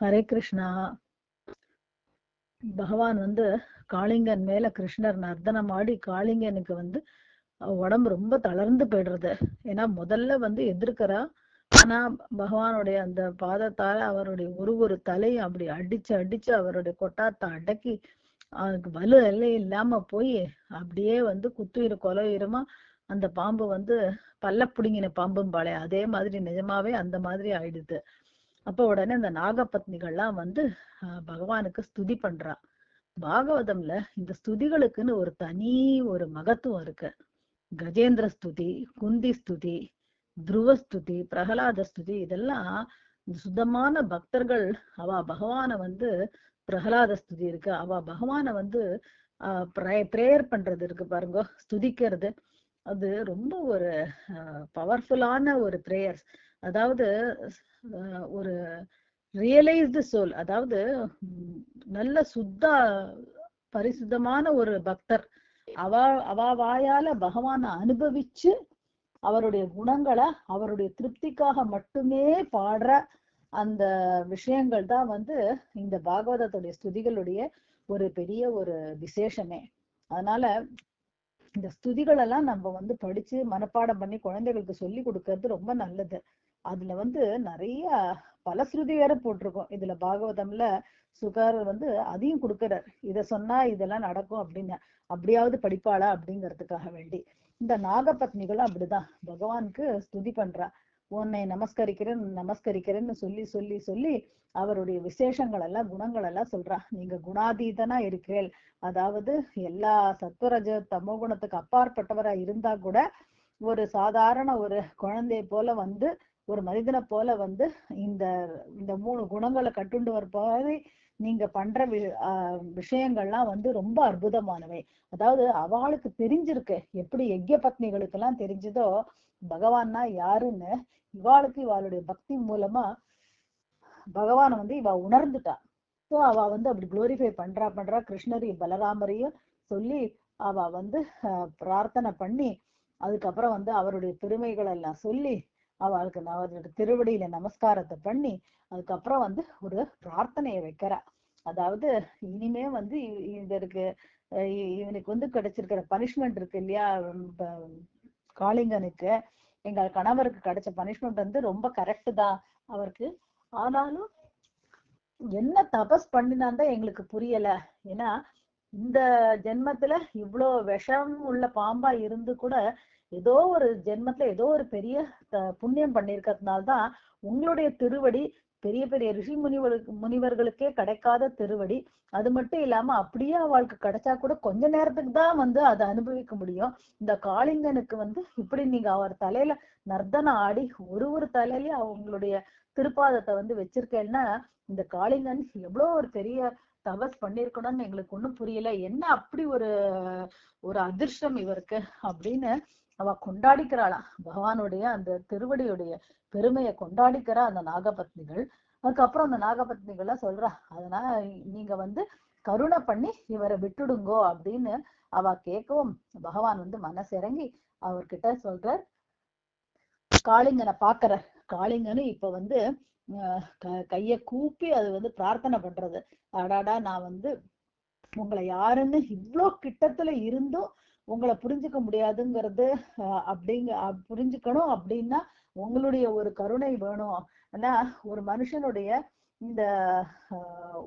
ஹரே கிருஷ்ணா. பகவான் வந்து காளிங்கன் மேல கிருஷ்ணர் நர்த்தனம் ஆடி காளிங்கனுக்கு வந்து உடம்பு ரொம்ப தளர்ந்து போயிடுறது. ஏன்னா முதல்ல வந்து எதிர்க்கிறா ஆனா பகவானுடைய அந்த பாதத்தால அவருடைய ஒரு ஒரு தலையும் அப்படி அடிச்சு அடிச்சு அவருடைய கொட்டாத்தை அடக்கி அவனுக்கு வலு எல்லாம் இல்லாம போய் அப்படியே வந்து குத்துயிரு கொலையுரமா அந்த பாம்பு வந்து பல்ல புடுங்கின பாம்பும் பாளைய அதே மாதிரி நிஜமாவே அந்த மாதிரி ஆயிடுது. அப்ப உடனே அந்த நாகபத்னிகள்லாம் வந்து பகவானுக்கு ஸ்துதி பண்றா. பாகவதம்ல இந்த ஸ்துதிகளுக்குன்னு ஒரு தனி ஒரு மகத்துவம் இருக்கு. கஜேந்திர ஸ்துதி குந்தி ஸ்துதி துருவ ஸ்துதி பிரகலாத ஸ்துதி இதெல்லாம் சுத்தமான பக்தர்கள் அவ பகவானை வந்து பிரகலாத ஸ்துதி இருக்கு. அவ பகவான வந்து ஆஹ் பிரேயர் பண்றது இருக்கு பாருங்க ஸ்துதிக்கிறது. அது ரொம்ப ஒரு பவர்ஃபுல்லான ஒரு பிரேயர்ஸ் அதாவது ஒரு ரியலைஸ்டு சோல் அதாவது நல்ல சுத்த பரிசுத்தமான ஒரு பக்தர். அவ அவ வாயால பகவானை அனுபவிச்சு அவருடைய குணங்களை அவருடைய திருப்திக்காக மட்டுமே பாடுற அந்த விஷயங்கள் தான் வந்து இந்த பாகவதத்துடைய ஸ்துதிகளுடைய ஒரு பெரிய ஒரு விசேஷமே. அதனால இந்த ஸ்துதிகளெல்லாம் நம்ம வந்து படிச்சு மனப்பாடம் பண்ணி குழந்தைகளுக்கு சொல்லி கொடுக்கறது ரொம்ப நல்லது. அதுல வந்து நிறைய பல ஸ்ருதி வேற போட்டிருக்கோம். இதுல பாகவதம்ல சுகர் வந்து அதையும் கொடுக்கிறார். இத சொன்னா இதெல்லாம் நடக்கும் அப்படின்னு. அப்படியாவது படிப்பாளா அப்படிங்கிறதுக்காக வேண்டி. இந்த நாகபத்னிகளும் அப்படிதான். பகவானுக்கு ஸ்துதி பண்றா. உன்னை நமஸ்கரிக்கிறேன் நமஸ்கரிக்கிறேன்னு சொல்லி சொல்லி சொல்லி அவருடைய விசேஷங்கள் எல்லாம் குணங்கள் எல்லாம் சொல்றா. நீங்க குணாதீதனா இருக்கேள் அதாவது எல்லா சத்வரஜ தமோ குணத்துக்கு அப்பாற்பட்டவரா இருந்தா கூட ஒரு சாதாரண ஒரு குழந்தைய போல வந்து ஒரு மனிதனை போல வந்து இந்த இந்த மூணு குணங்களை கட்டுண்டு வர நீங்க பண்ற வி ஆஹ் விஷயங்கள்லாம் வந்து ரொம்ப அற்புதமானவை. அதாவது அவளுக்கு தெரிஞ்சிருக்கு எப்படி யஜ்ய பத்னிகளுக்கு எல்லாம் தெரிஞ்சதோ பகவான்னா யாருன்னு இவாளுக்கு இவாளுடைய பக்தி மூலமா பகவானை வந்து இவ உணர்ந்துட்டா. ஸோ அவ வந்து அப்படி குளோரிஃபை பண்றா பண்றா கிருஷ்ணரையும் பலராமரையும் சொல்லி அவ வந்து பிரார்த்தனை பண்ணி அதுக்கப்புறம் வந்து அவருடைய பெருமைகள் எல்லாம் சொல்லி அவளுக்கு அவருடைய திருவடியில நமஸ்காரத்தை பண்ணி அதுக்கப்புறம் வந்து ஒரு பிரார்த்தனையை வைக்கிறா. அதாவது இனிமே வந்து இதற்கு இவனுக்கு வந்து கிடைச்சிருக்கிற பனிஷ்மெண்ட் இருக்கு இல்லையா? காளிங்கனுக்கு எங்க கணவருக்கு கிடைச்ச பனிஷ்மெண்ட் வந்து ரொம்ப கரெக்ட் தான் அவருக்கு. ஆனாலும் என்ன தபஸ் பண்ணினான் தான் எங்களுக்கு புரியல. ஏன்னா இந்த ஜென்மத்துல இவ்வளோ விஷம் உள்ள பாம்பா இருந்து கூட ஏதோ ஒரு ஜென்மத்துல ஏதோ ஒரு பெரிய புண்ணியம் பண்ணிருக்கிறதுனால்தான் உங்களுடைய திருவடி பெரிய பெரிய ரிஷி முனிவர்களுக்கு முனிவர்களுக்கே கிடைக்காத திருவடி. அது மட்டும் இல்லாம அப்படியே அவளுக்கு கிடைச்சா கூட கொஞ்ச நேரத்துக்கு தான் வந்து அதை அனுபவிக்க முடியும். இந்த காளிங்கனுக்கு வந்து இப்படி நீங்க அவர் தலையில நர்தன ஆடி ஒரு ஒரு தலையிலயும் அவங்களுடைய திருப்பாதத்தை வந்து வச்சிருக்கேன்னா இந்த காளிங்கன் எவ்வளோ ஒரு பெரிய தபஸ் பண்ணிருக்கணும்னு எங்களுக்கு ஒண்ணும் புரியல. என்ன அப்படி ஒரு ஒரு அதிர்ஷ்டம் இவருக்கு அப்படின்னு அவ கொண்டாடிக்கிறாளாம் பகவானுடைய அந்த திருவடியுடைய பெருமையை கொண்டாடிக்கிறா அந்த நாகபத்னிகள். அதுக்கப்புறம் அந்த நாகபத்னிகள்லாம் சொல்றா அதனால நீங்க வந்து கருணை பண்ணி இவரை விட்டுடுங்கோ அப்படின்னு அவ கேட்கவும் பகவான் வந்து மனசிறங்கி அவர்கிட்ட சொல்றார் காளிங்கனை பாக்குற காளிங்கன்னு இப்ப வந்து கையை கூப்பி அது வந்து பிரார்த்தனை பண்றது. அடாடா நான் வந்து உங்களை யாருன்னு இவ்வளோ கிட்டத்துல இருந்தும் உங்களை புரிஞ்சுக்க முடியாதுங்கிறது அப்படிங்க புரிஞ்சுக்கணும் அப்படின்னா உங்களுடைய ஒரு கருணை வேணும். ஆனா ஒரு மனுஷனுடைய இந்த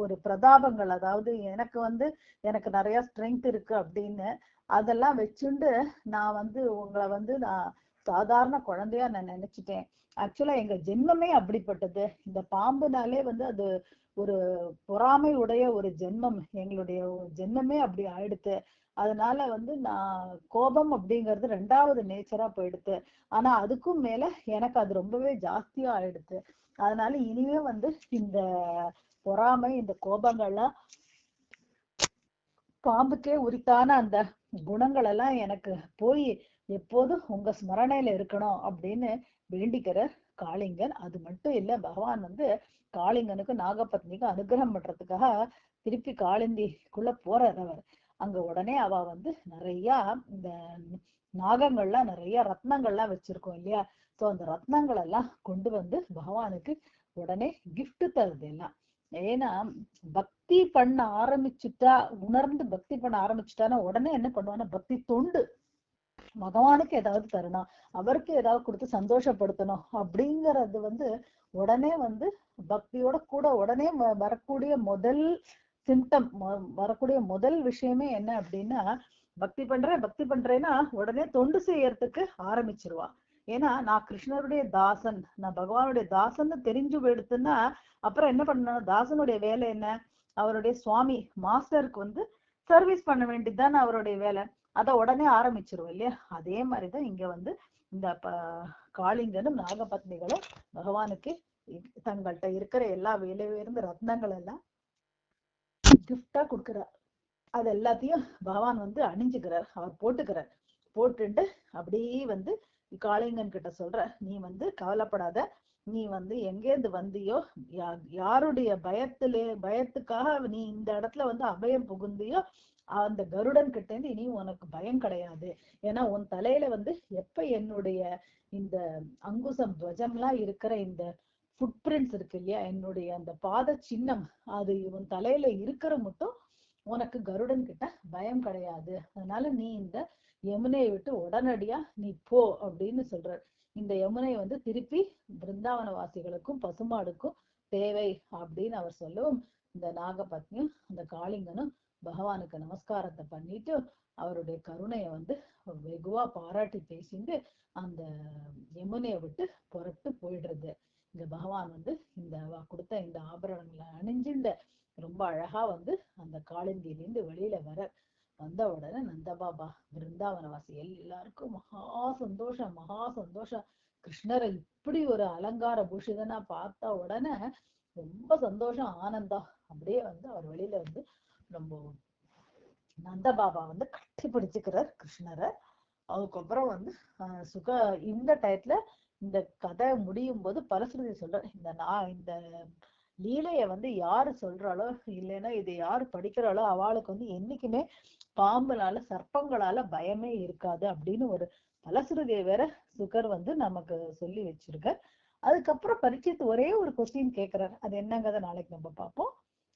ஒரு பிரதாபங்கள் அதாவது எனக்கு வந்து எனக்கு நிறைய ஸ்ட்ரென்த் இருக்கு அப்படின்னு அதெல்லாம் வச்சுண்டு நான் வந்து உங்களை வந்து நான் சாதாரண குழந்தையா நான் நினைச்சிட்டேன். ஆக்சுவலா எங்க ஜென்மமே அப்படிப்பட்டது. இந்த பாம்புனாலே வந்து அது ஒரு பொறாமை உடைய ஒரு ஜென்மம். எங்களுடைய ஜென்மமே அப்படி ஆயிடுத்து. அதனால வந்து நான் கோபம் அப்படிங்கிறது ரெண்டாவது நேச்சரா போயிடுது ஆனா அதுக்கும் மேல எனக்கு அது ரொம்பவே ஜாஸ்தியா ஆயிடுது அதனால இனிமே வந்து இந்த பொறாமை இந்த கோபங்கள்லாம் பாம்புக்கே உரித்தான அந்த குணங்கள் எல்லாம் எனக்கு போய் எப்போதும் உங்க ஸ்மரணையில இருக்கணும் அப்படின்னு வேண்டிக்கிற காளிங்கன் அது மட்டும் இல்ல பகவான் வந்து காளிங்கனுக்கு நாகபத்னிக்கு அனுகிரகம் பண்றதுக்காக திருப்பி காளிந்திக்குள்ள போறார் அவர். அங்க உடனே அவ வந்து நிறைய இந்த நாகங்கள்லாம் நிறைய ரத்னங்கள்லாம் வச்சிருக்கோம் இல்லையா? சோ அந்த ரத்னங்கள் எல்லாம் கொண்டு வந்து பகவானுக்கு உடனே கிஃப்ட் தருது எல்லாம். ஏன்னா பக்தி பண்ண ஆரம்பிச்சுட்டா உணர்ந்து பக்தி பண்ண ஆரம்பிச்சுட்டானா உடனே என்ன பண்ணுவான்னா பக்தி தொண்டு. பகவானுக்கு ஏதாவது தரணும் அவருக்கு ஏதாவது கொடுத்து சந்தோஷப்படுத்தணும் அப்படிங்கறது வந்து உடனே வந்து பக்தியோட கூட உடனே வரக்கூடிய முதல் சிம்டம் வரக்கூடிய முதல் விஷயமே என்ன அப்படின்னா பக்தி பண்றேன் பக்தி பண்றேன்னா உடனே தொண்டு செய்யறதுக்கு ஆரம்பிச்சிருவா. ஏன்னா நான் கிருஷ்ணருடைய தாசன் நான் பகவானுடைய தாசன்னு தெரிஞ்சு போயிடுத்துன்னா அப்புறம் என்ன பண்ணணும்? தாசனுடைய வேலை என்ன? அவருடைய சுவாமி மாஸ்டருக்கு வந்து சர்வீஸ் பண்ண வேண்டியதுதானே அவருடைய வேலை. அதை உடனே ஆரம்பிச்சிருவோம் இல்லையா? அதே மாதிரிதான் இங்க வந்து இந்த காளிங்கனும் நாகபத்னிகளும் பகவானுக்கு தங்கள்கிட்ட இருக்கிற எல்லா விலை உயர்ந்த ரத்னங்கள் எல்லாம் கிஃப்டா கொடுக்கிறார். அது எல்லாத்தையும் பகவான் வந்து அணிஞ்சுக்கிறார் அவர் போட்டுக்கிறார். போட்டுட்டு அப்படியே வந்து காளிங்கன் கிட்ட சொல்ற நீ வந்து கவலைப்படாத நீ வந்து எங்கேருந்து வந்தியோ யா- யாருடைய பயத்திலே பயத்துக்காக நீ இந்த இடத்துல வந்து அபயம் புகுந்தியோ அந்த கருடன் கிட்ட இருந்து இனி உனக்கு பயம் கிடையாது. ஏன்னா உன் தலையில வந்து எப்ப என்னுடைய இந்த அங்குசம் துவஜம்லாம் இருக்கிற இந்த ஃபுட் பிரிண்ட்ஸ் இருக்கு இல்லையா? என்னுடைய அந்த பாத சின்னம் அது உன் தலையில இருக்கிற மட்டும் உனக்கு கருடன் கிட்ட பயம் கிடையாது. அதனால நீ இந்த யமுனையை விட்டு உடனடியா நீ போ அப்படின்னு சொல்ற. இந்த யமுனை வந்து திருப்பி பிருந்தாவன வாசிகளுக்கும் பசுமாடுக்கும் தேவை அப்படின்னு அவர் சொல்லவும் இந்த நாகபத்னியும் அந்த காளிங்கனும் பகவானுக்கு நமஸ்காரத்தை பண்ணிட்டு அவருடைய கருணையை வந்து வெகுவா பாராட்டி பேசிட்டு அந்த யமுனையை விட்டு புறட்டு போயிடுறது. இந்த பகவான் வந்து இந்த கொடுத்த இந்த ஆபரணங்களை அணிஞ்சுண்ட ரொம்ப அழகா வந்து அந்த காளிந்தியிலிருந்து வெளியில வர வந்த உடனே நந்தபாபா பிருந்தாவனவாசி எல்லாருக்கும் மகா சந்தோஷம் மகா சந்தோஷம். கிருஷ்ணரை இப்படி ஒரு அலங்கார பூஷிதனா பார்த்த உடனே ரொம்ப சந்தோஷம் ஆனந்தம். அப்படியே வந்து அவர் வெளியில வந்து ரொம்ப நந்தபாபா வந்து கட்டி பிடிச்சுக்கிறார் கிருஷ்ணரை. அதுக்கப்புறம் வந்து ஆஹ் சுக இந்த டயத்துல இந்த கதை முடியும் போது பரஸ்ருதி சொல்ற இந்த நான் இந்த லீலைய வந்து யாரு சொல்றாளோ இல்லைன்னா இது யாரு படிக்கிறாளோ அவளுக்கு வந்து என்னைக்குமே பாம்புனால சர்ப்பங்களால பயமே இருக்காது அப்படின்னு ஒரு பலஸ்ருதியை வேற சுகர் வந்து நமக்கு சொல்லி வச்சிருக்க அதுக்கப்புறம் பரிச்சயத்து ஒரே ஒரு கொஸ்டின் கேக்குறாரு. அது என்னங்கிறத நாளைக்கு நம்ம பார்ப்போம்.